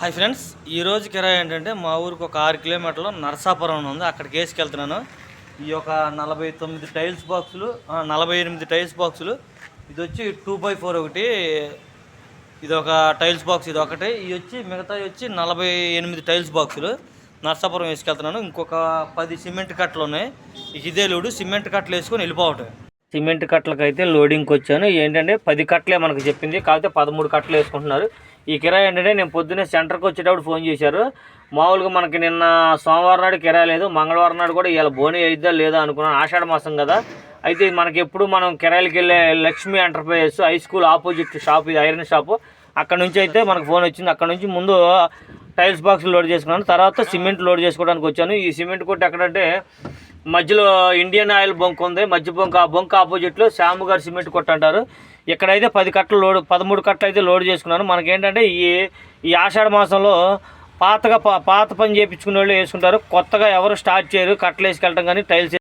Hi friends ఈ రోజు కిరాయి ఏంటంటే మా ఊరికి ఒక ఆరు కిలోమీటర్లు నరసాపురం ఉంది. అక్కడికి వేసుకెళ్తున్నాను ఈ యొక్క నలభై తొమ్మిది టైల్స్ బాక్సులు నలభై ఎనిమిది టైల్స్ బాక్సులు. ఇది వచ్చి టూ బై ఫోర్ ఒకటి. ఇది ఒక టైల్స్ బాక్స్ ఇది ఒకటి ఇది వచ్చి మిగతా వచ్చి నలభై ఎనిమిది టైల్స్ బాక్సులు. నర్సాపురం వేసుకెళ్తున్నాను. ఇంకొక పది సిమెంట్ కట్టలు ఉన్నాయి. ఇదే లోడు సిమెంట్ కట్టలు వేసుకొని వెళ్ళిపోవటం సిమెంట్ కట్టలకు అయితే లోడింగ్కి వచ్చాను ఏంటంటే పది కట్టలే మనకు చెప్పింది. కాకపోతే పదమూడు కట్టలు వేసుకుంటున్నారు. ఈ కిరాయి ఏంటంటే నేను పొద్దున్నే సెంటర్కి వచ్చేటప్పుడు ఫోన్ చేశారు. మామూలుగా మనకి నిన్న సోమవారం నాడు కిరాయి లేదు. మంగళవారం నాడు కూడా ఇవాళ బోని అయిద్దా లేదా అనుకున్నాను. ఆషాఢ మాసం కదా. అయితే మనకి ఎప్పుడు మనం కిరాయిలకి వెళ్ళే Lakshmi enterprises high school opposite shop ఇది ఐరన్ షాపు. అక్కడ నుంచి అయితే మనకు ఫోన్ వచ్చింది. అక్కడ నుంచి ముందు టైల్స్ బాక్స్ లోడ్ చేసుకున్నాను. తర్వాత సిమెంట్ లోడ్ చేసుకోవడానికి వచ్చాను. ఈ సిమెంట్ కొట్టి ఎక్కడంటే మధ్యలో ఇండియన్ ఆయిల్ బొంక్ ఉంది. మధ్య బొంక ఆ బొంక ఆపోజిట్లో శ్యాము గారు సిమెంట్ కొట్టు అంటారు ఇక్కడైతే పది కట్టలు లోడ్ పదమూడు కట్టలు అయితే లోడ్ చేసుకున్నాను మనకేంటంటే ఈ ఈ ఆషాఢ మాసంలో పాతగా పాత పని చేయించుకునే వాళ్ళు వేసుకుంటారు. కొత్తగా ఎవరు స్టార్ట్ చేయరు. కట్టలు వేసుకెళ్ళటం కానీ టైల్స్